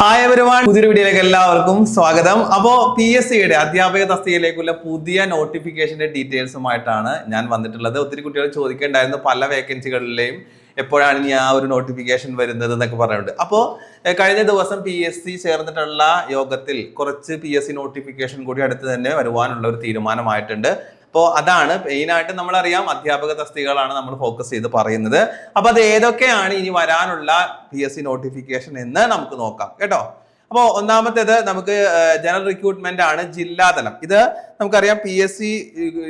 Hi എവരുവാൻ പുതിയൊരു വീഡിയോയിലേക്ക് എല്ലാവർക്കും സ്വാഗതം. അപ്പോൾ പി എസ് സിയുടെ അധ്യാപക തസ്തികയിലേക്കുള്ള പുതിയ നോട്ടിഫിക്കേഷന്റെ ഡീറ്റെയിൽസുമായിട്ടാണ് ഞാൻ വന്നിട്ടുള്ളത്. ഒത്തിരി കുട്ടികൾ ചോദിക്കേണ്ടായിരുന്നു പല വേക്കൻസികളിലെയും എപ്പോഴാണ് ഇനി ആ ഒരു നോട്ടിഫിക്കേഷൻ വരുന്നത് എന്നൊക്കെ പറഞ്ഞിട്ടുണ്ട്. അപ്പോൾ കഴിഞ്ഞ ദിവസം പി എസ് സി ചേർന്നിട്ടുള്ള യോഗത്തിൽ കുറച്ച് പി എസ് സി നോട്ടിഫിക്കേഷൻ കൂടി അടുത്ത് തന്നെ വരുവാനുള്ള ഒരു തീരുമാനമായിട്ടുണ്ട്. അപ്പോൾ അതാണ് മെയിനായിട്ട് നമ്മളറിയാം അധ്യാപക തസ്തികകളാണ് നമ്മൾ ഫോക്കസ് ചെയ്ത് പറയുന്നത്. അപ്പോൾ അത് ഏതൊക്കെയാണ് ഇനി വരാനുള്ള പി എസ് സി നോട്ടിഫിക്കേഷൻ എന്ന് നമുക്ക് നോക്കാം കേട്ടോ? അപ്പോൾ ഒന്നാമത്തേത് നമുക്ക് ജനറൽ റിക്രൂട്ട്മെന്റ് ആണ് ജില്ലാതലം ഇത് നമുക്കറിയാം പി എസ് സി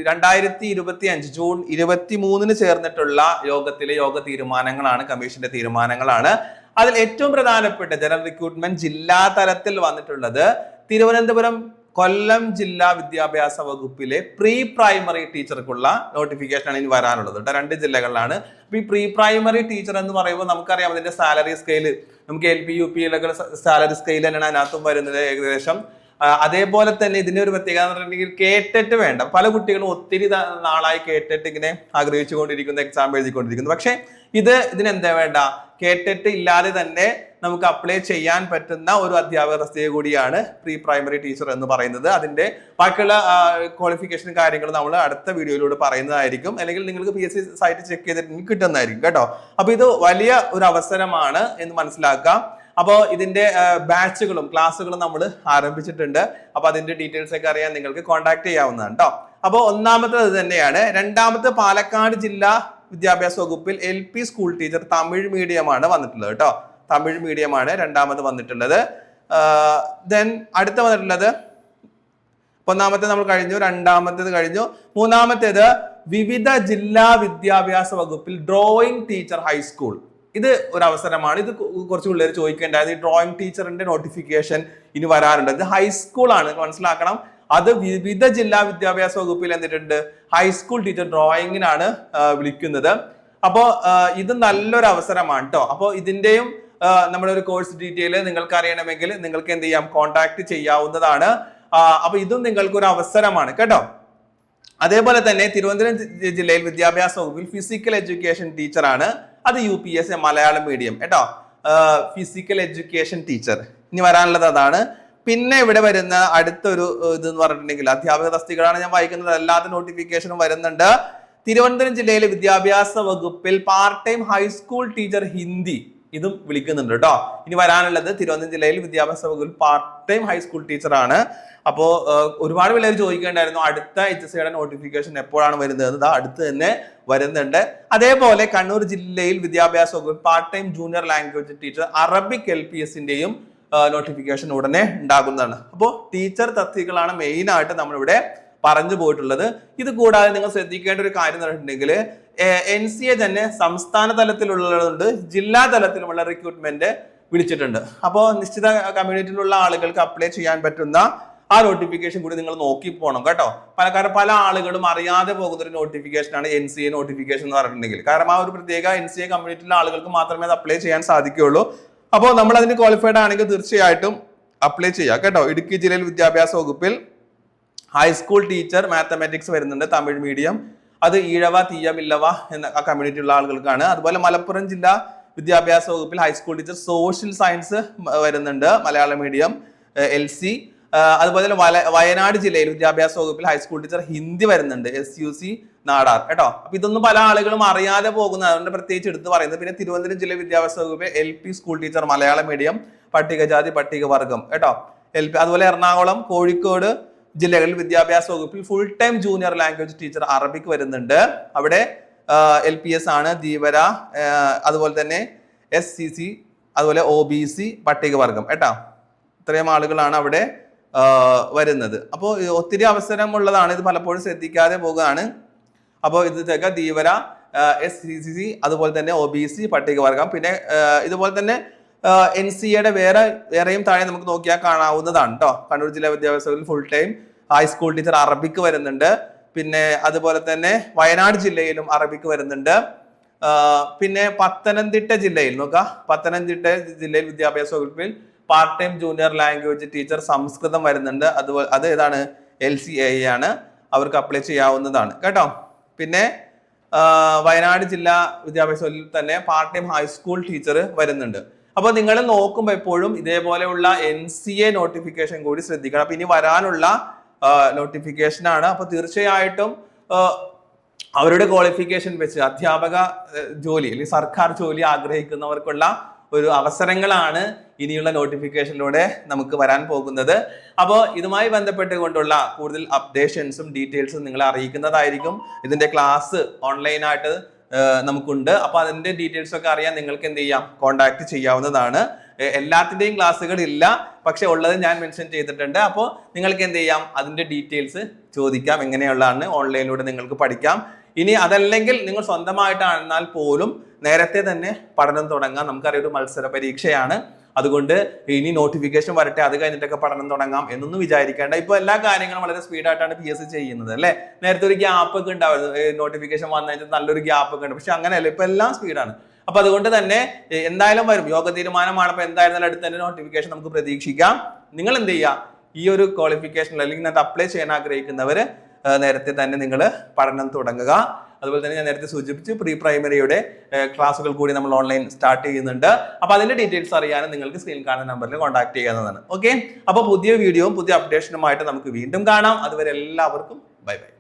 രണ്ടായിരത്തി ഇരുപത്തി അഞ്ച് ജൂൺ ഇരുപത്തി മൂന്നിന് ചേർന്നിട്ടുള്ള യോഗത്തിലെ യോഗ തീരുമാനങ്ങളാണ് കമ്മീഷന്റെ തീരുമാനങ്ങളാണ്. അതിൽ ഏറ്റവും പ്രധാനപ്പെട്ട ജനറൽ റിക്രൂട്ട്മെന്റ് ജില്ലാ തലത്തിൽ വന്നിട്ടുള്ളത് തിരുവനന്തപുരം കൊല്ലം ജില്ലാ വിദ്യാഭ്യാസ വകുപ്പിലെ പ്രീ പ്രൈമറി ടീച്ചർക്കുള്ള നോട്ടിഫിക്കേഷൻ ആണ് ഇനി വരാനുള്ളത് കേട്ടോ. രണ്ട് ജില്ലകളിലാണ്. അപ്പൊ ഈ പ്രീ പ്രൈമറി ടീച്ചർ എന്ന് പറയുമ്പോൾ നമുക്കറിയാം അതിന്റെ സാലറി സ്കെയിൽ നമുക്ക് എൽ പി യു പിയിലൊക്കെ സാലറി സ്കെയിൽ തന്നെയാണ് അതിനകത്തും വരുന്നത് ഏകദേശം. അതേപോലെ തന്നെ ഇതിന്റെ ഒരു പ്രത്യേകത എന്ന് പറഞ്ഞിട്ടുണ്ടെങ്കിൽ കേട്ടിട്ട് വേണ്ട. പല കുട്ടികളും ഒത്തിരി നാളായി കേട്ടിട്ട് ഇങ്ങനെ ആഗ്രഹിച്ചുകൊണ്ടിരിക്കുന്നു എക്സാം എഴുതിക്കൊണ്ടിരിക്കുന്നു. പക്ഷെ ഇത് ഇതിനെന്താ വേണ്ട? കേട്ടിട്ട് ഇല്ലാതെ തന്നെ നമുക്ക് അപ്ലൈ ചെയ്യാൻ പറ്റുന്ന ഒരു അധ്യാപക തസ്തിക കൂടിയാണ് പ്രീ പ്രൈമറി ടീച്ചർ എന്ന് പറയുന്നത്. അതിന്റെ ബാക്കിയുള്ള ക്വാളിഫിക്കേഷൻ കാര്യങ്ങൾ നമ്മൾ അടുത്ത വീഡിയോയിലൂടെ പറയുന്നതായിരിക്കും. അല്ലെങ്കിൽ നിങ്ങൾക്ക് P S C site check ചെയ്തിട്ട് കിട്ടുന്നതായിരിക്കും കേട്ടോ. അപ്പൊ ഇത് വലിയ ഒരു അവസരമാണ് എന്ന് മനസ്സിലാക്കാം. അപ്പോൾ ഇതിന്റെ ബാച്ചുകളും ക്ലാസ്സുകളും നമ്മൾ ആരംഭിച്ചിട്ടുണ്ട്. അപ്പൊ അതിന്റെ ഡീറ്റെയിൽസ് ഒക്കെ അറിയാൻ നിങ്ങൾക്ക് കോൺടാക്ട് ചെയ്യാവുന്നതാണ് കേട്ടോ. അപ്പോൾ ഒന്നാമത്തെ ഇത് തന്നെയാണ്. രണ്ടാമത്തെ പാലക്കാട് ജില്ലാ വിദ്യാഭ്യാസ വകുപ്പിൽ L P school teacher Tamil മീഡിയമാണ് വന്നിട്ടുള്ളത് കേട്ടോ. തമിഴ് മീഡിയമാണ് രണ്ടാമത് വന്നിട്ടുള്ളത്. ദെൻ അടുത്ത വന്നിട്ടുള്ളത്. ഒന്നാമത്തെ നമ്മൾ കഴിഞ്ഞു രണ്ടാമത്തേത് കഴിഞ്ഞു. മൂന്നാമത്തേത് വിവിധ ജില്ലാ വിദ്യാഭ്യാസ വകുപ്പിൽ ഡ്രോയിങ് ടീച്ചർ ഹൈസ്കൂൾ ഇത് ഒരു അവസരമാണ്. ഇത് കുറച്ച് പിള്ളേർ ചോദിക്കേണ്ടത് ഈ ഡ്രോയിങ് ടീച്ചറിന്റെ നോട്ടിഫിക്കേഷൻ ഇനി വരാറുണ്ട്. ഇത് ഹൈസ്കൂളാണ് മനസ്സിലാക്കണം. അത് വിവിധ ജില്ലാ വിദ്യാഭ്യാസ വകുപ്പിൽ എന്തിട്ടുണ്ട്? ഹൈസ്കൂൾ ടീച്ചർ ഡ്രോയിങ്ങിനാണ് വിളിക്കുന്നത്. അപ്പോൾ ഇത് നല്ലൊരു അവസരമാണ് കേട്ടോ അപ്പോൾ ഇതിന്റെയും ആ, നമ്മുടെ ഒരു കോഴ്സ് ഡീറ്റെയിൽ നിങ്ങൾക്ക് അറിയണമെങ്കിൽ നിങ്ങൾക്ക് എന്ത് ചെയ്യാം? കോൺടാക്ട് ചെയ്യാവുന്നതാണ്. അപ്പൊ ഇതും നിങ്ങൾക്ക് ഒരു അവസരമാണ് കേട്ടോ? അതേപോലെ തന്നെ തിരുവനന്തപുരം ജില്ലയിൽ വിദ്യാഭ്യാസ വകുപ്പിൽ ഫിസിക്കൽ എഡ്യൂക്കേഷൻ ടീച്ചറാണ് അത് U P S Malayalam medium കേട്ടോ? ഫിസിക്കൽ എഡ്യൂക്കേഷൻ ടീച്ചർ ഇനി വരാനുള്ളത് അതാണ്. പിന്നെ ഇവിടെ വരുന്ന അടുത്തൊരു ഇത് എന്ന് പറഞ്ഞിട്ടുണ്ടെങ്കിൽ അധ്യാപക തസ്തികളാണ് ഞാൻ വായിക്കുന്നത്. അല്ലാത്ത നോട്ടിഫിക്കേഷനും വരുന്നുണ്ട്. തിരുവനന്തപുരം ജില്ലയിലെ വിദ്യാഭ്യാസ വകുപ്പിൽ part time high school teacher Hindi ഇതും വിളിക്കുന്നുണ്ട് കേട്ടോ ഇനി വരാനുള്ളത് തിരുവനന്തപുരം ജില്ലയിൽ വിദ്യാഭ്യാസ വകുപ്പിൽ പാർട്ട് ടൈം ഹൈസ്കൂൾ ടീച്ചറാണ് അപ്പോ ഒരുപാട് പിള്ളേർ ചോദിക്കേണ്ടായിരുന്നു അടുത്ത എച്ച് എസ് സിയുടെ നോട്ടിഫിക്കേഷൻ എപ്പോഴാണ് വരുന്നത്? ഇതാ അടുത്ത് തന്നെ വരുന്നുണ്ട്. അതേപോലെ കണ്ണൂർ ജില്ലയിൽ വിദ്യാഭ്യാസ വകുപ്പ് part time junior language teacher Arabic L P എസിന്റെയും notification ഉടനെ ഉണ്ടാകുന്നതാണ്. അപ്പോൾ ടീച്ചർ തസ്തികളാണ് മെയിനായിട്ട് നമ്മളിവിടെ പറഞ്ഞു പോയിട്ടുള്ളത്. ഇത് കൂടാതെ നിങ്ങൾ ശ്രദ്ധിക്കേണ്ട ഒരു കാര്യം എന്ന് പറഞ്ഞിട്ടുണ്ടെങ്കിൽ എൻ സി എ തന്നെ സംസ്ഥാന തലത്തിലുള്ളതുണ്ട് ജില്ലാ തലത്തിലുമുള്ള റിക്രൂട്ട്മെന്റ് വിളിച്ചിട്ടുണ്ട്. അപ്പോൾ നിശ്ചിത കമ്മ്യൂണിറ്റിയിലുള്ള ആളുകൾക്ക് അപ്ലൈ ചെയ്യാൻ പറ്റുന്ന ആ നോട്ടിഫിക്കേഷൻ കൂടി നിങ്ങൾ നോക്കി പോകണം കേട്ടോ. പല കാരണം പല ആളുകളും അറിയാതെ പോകുന്ന ഒരു നോട്ടിഫിക്കേഷൻ ആണ് എൻ സി എ നോട്ടിഫിക്കേഷൻ എന്ന് പറഞ്ഞിട്ടുണ്ടെങ്കിൽ. കാരണം ആ ഒരു പ്രത്യേക എൻ സി എ കമ്മ്യൂണിറ്റിയിലെ ആളുകൾക്ക് മാത്രമേ അത് അപ്ലൈ ചെയ്യാൻ സാധിക്കുകയുള്ളൂ. അപ്പോൾ നമ്മൾ അതിന് ക്വാളിഫൈഡ് ആണെങ്കിൽ തീർച്ചയായിട്ടും അപ്ലൈ ചെയ്യാം കേട്ടോ. ഇടുക്കി ജില്ലയിൽ വിദ്യാഭ്യാസ വകുപ്പിൽ ഹൈസ്കൂൾ ടീച്ചർ മാത്തമാറ്റിക്സ് വരുന്നുണ്ട് തമിഴ് മീഡിയം അത് ഈഴവ തീയ മില്ലവ എന്ന ആ കമ്മ്യൂണിറ്റി ഉള്ള ആളുകൾക്കാണ്. അതുപോലെ മലപ്പുറം ജില്ലാ വിദ്യാഭ്യാസ വകുപ്പിൽ ഹൈസ്കൂൾ ടീച്ചർ സോഷ്യൽ സയൻസ് വരുന്നുണ്ട്. മലയാള മീഡിയം എൽ സി. അതുപോലെ വയനാട് ജില്ലയിൽ വിദ്യാഭ്യാസ വകുപ്പിൽ ഹൈസ്കൂൾ ടീച്ചർ ഹിന്ദി വരുന്നുണ്ട്. എസ് യു സി നാടാർ കേട്ടോ. അപ്പൊ ഇതൊന്നും പല ആളുകളും അറിയാതെ പോകുന്ന അതുകൊണ്ട് പ്രത്യേകിച്ച് എടുത്ത് പറയുന്നത്. പിന്നെ തിരുവനന്തപുരം ജില്ലാ വിദ്യാഭ്യാസ വകുപ്പിൽ എൽ പി സ്കൂൾ ടീച്ചർ മലയാള മീഡിയം പട്ടികജാതി പട്ടികവർഗം കേട്ടോ. എൽ പി അതുപോലെ എറണാകുളം കോഴിക്കോട് ജില്ലകളിൽ വിദ്യാഭ്യാസ വകുപ്പിൽ full time junior language teacher Arabic വരുന്നുണ്ട്. അവിടെ എൽ പി എസ് ആണ് ധീവര അതുപോലെ തന്നെ എസ് സി സി അതുപോലെ ഒ ബി സി പട്ടികവർഗം കേട്ടോ? ഇത്രയും ആളുകളാണ് അവിടെ വരുന്നത്. അപ്പോൾ ഒത്തിരി അവസരമുള്ളതാണ് ഇത് പലപ്പോഴും ശ്രദ്ധിക്കാതെ പോകുകയാണ് അപ്പോൾ ഇത് തെക Dheevara S C C C അതുപോലെ തന്നെ ഒ ബി സി പട്ടികവർഗം പിന്നെ ഇതുപോലെ തന്നെ എൻ സി എയുടെ വേറെ വേറെയും താഴെ നമുക്ക് നോക്കിയാൽ കാണാവുന്നതാണ് കേട്ടോ? കണ്ണൂർ ജില്ലാ വിദ്യാഭ്യാസത്തിൽ full time high school teacher Arabic വരുന്നുണ്ട്. പിന്നെ അതുപോലെ തന്നെ വയനാട് ജില്ലയിലും അറബിക്ക് വരുന്നുണ്ട്. പിന്നെ പത്തനംതിട്ട ജില്ലയിൽ നോക്കുക പത്തനംതിട്ട ജില്ലയിൽ വിദ്യാഭ്യാസ വകുപ്പിൽ part time junior language teacher സംസ്കൃതം വരുന്നുണ്ട്. അതുപോലെ അത് ഏതാണ്? എൽ സി എ ആണ്. അവർക്ക് അപ്ലൈ ചെയ്യാവുന്നതാണ്. കേട്ടോ? പിന്നെ വയനാട് ജില്ലാ വിദ്യാഭ്യാസ വകുപ്പിൽ തന്നെ പാർട്ട് ടൈം ഹൈസ്കൂൾ ടീച്ചർ വരുന്നുണ്ട്. അപ്പോൾ നിങ്ങൾ നോക്കുമ്പോൾ എപ്പോഴും ഇതേപോലെയുള്ള എൻ സി എ നോട്ടിഫിക്കേഷൻ കൂടി ശ്രദ്ധിക്കണം. അപ്പൊ ഇനി വരാനുള്ള നോട്ടിഫിക്കേഷൻ ആണ്. അപ്പൊ തീർച്ചയായിട്ടും അവരുടെ ക്വാളിഫിക്കേഷൻ വെച്ച് അധ്യാപക ജോലി അല്ലെങ്കിൽ സർക്കാർ ജോലി ആഗ്രഹിക്കുന്നവർക്കുള്ള ഒരു അവസരങ്ങളാണ് ഇനിയുള്ള നോട്ടിഫിക്കേഷനിലൂടെ നമുക്ക് വരാൻ പോകുന്നത്. അപ്പോൾ ഇതുമായി ബന്ധപ്പെട്ടുകൊണ്ടുള്ള കൂടുതൽ അപ്ഡേഷൻസും ഡീറ്റെയിൽസും നിങ്ങളെ അറിയിക്കുന്നതായിരിക്കും. ഇതിന്റെ ക്ലാസ് ഓൺലൈനായിട്ട് നമുക്കുണ്ട്. അപ്പോൾ അതിന്റെ ഡീറ്റെയിൽസ് ഒക്കെ അറിയാൻ നിങ്ങൾക്ക് എന്ത് ചെയ്യാം? കോൺടാക്ട് ചെയ്യാവുന്നതാണ്. എല്ലാത്തിന്റെയും ക്ലാസ്സുകളില്ല പക്ഷെ ഉള്ളത് ഞാൻ മെൻഷൻ ചെയ്തിട്ടുണ്ട്. അപ്പോൾ നിങ്ങൾക്ക് എന്ത് ചെയ്യാം? അതിന്റെ ഡീറ്റെയിൽസ് ചോദിക്കാം. എങ്ങനെയുള്ളതാണ്? ഓൺലൈനിലൂടെ നിങ്ങൾക്ക് പഠിക്കാം. ഇനി അതല്ലെങ്കിൽ നിങ്ങൾ സ്വന്തമായിട്ടാണെന്നാൽ പോലും നേരത്തെ തന്നെ പഠനം തുടങ്ങാം. നമുക്കറിയാം ഒരു മത്സര പരീക്ഷയാണ്. അതുകൊണ്ട് ഇനി നോട്ടിഫിക്കേഷൻ വരട്ടെ. അത് കഴിഞ്ഞിട്ടൊക്കെ പഠനം തുടങ്ങാം എന്നൊന്നും വിചാരിക്കേണ്ട. ഇപ്പൊ എല്ലാ കാര്യങ്ങളും വളരെ സ്പീഡായിട്ടാണ് പി എസ് സി ചെയ്യുന്നത് അല്ലെ? നേരത്തെ ഒരു ഗ്യാപ്പ് ഒക്കെ ഉണ്ടാവുന്നത് നോട്ടിഫിക്കേഷൻ വന്നതിന് നല്ലൊരു ഗ്യാപ്പ് ഒക്കെ ഉണ്ട്. പക്ഷെ അങ്ങനെയല്ല. ഇപ്പൊ എല്ലാം സ്പീഡാണ് അപ്പൊ അതുകൊണ്ട് തന്നെ എന്തായാലും വരും. യോഗ തീരുമാനമാണ്. അപ്പൊ എന്തായിരുന്നാലും അടുത്ത് തന്നെ നോട്ടിഫിക്കേഷൻ നമുക്ക് പ്രതീക്ഷിക്കാം. നിങ്ങൾ എന്ത് ചെയ്യുക ഈ ഒരു ക്വാളിഫിക്കേഷൻ അല്ലെങ്കിൽ ഇന്നത്തെ അപ്ലൈ ചെയ്യാൻ ആഗ്രഹിക്കുന്നവർ നേരത്തെ തന്നെ നിങ്ങൾ പഠനം തുടങ്ങുക. അതുപോലെ തന്നെ ഞാൻ നേരത്തെ സൂചിപ്പിച്ചു പ്രീ പ്രൈമറിയുടെ ക്ലാസ്സുകൾ കൂടി നമ്മൾ ഓൺലൈൻ സ്റ്റാർട്ട് ചെയ്യുന്നുണ്ട്. അപ്പൊ അതിന്റെ ഡീറ്റെയിൽസ് അറിയാനും നിങ്ങൾക്ക് സ്ക്രീൻ കാണുന്ന നമ്പറിൽ കോൺടാക്ട് ചെയ്യാവുന്നതാണ് ഓക്കെ അപ്പോൾ പുതിയ വീഡിയോയും പുതിയ അപ്ഡേഷനുമായിട്ട് നമുക്ക് വീണ്ടും കാണാം. അതുവരെ എല്ലാവർക്കും ബൈ ബൈ